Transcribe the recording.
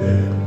네.